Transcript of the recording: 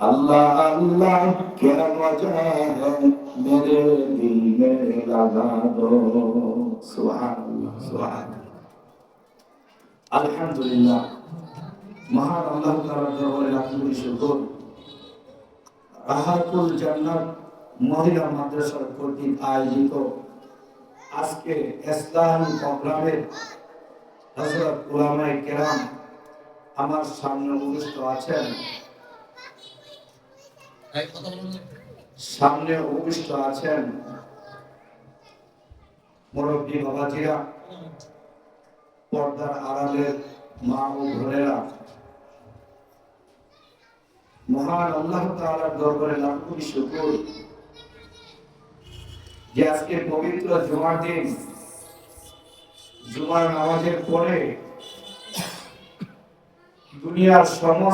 আল্লাহ আল্লাহ, কেন মজা মেরে দিল মে আলহামদুলিল্লাহ। মহান আল্লাহ তাআলার আহাকুল জান্নাত মহিলা মাদ্রাসার কর্তৃক আয়োজিত আজকে ইসলাম প্রোগ্রামে হযরত উলামায়ে কেরাম আমার সামনে উপস্থিত আছেন। সামনে উপস্থিত আছেন মুরব্বী বাবাজিরা পর্দার আড়ালের মা ও বোনেরা। মহান আল্লাহ তাআলার দরবারে লাখ শুকর। যে আজকে পবিত্র জুমার দিন জুমার নামাজের পরে দুনিয়ার সমস্ত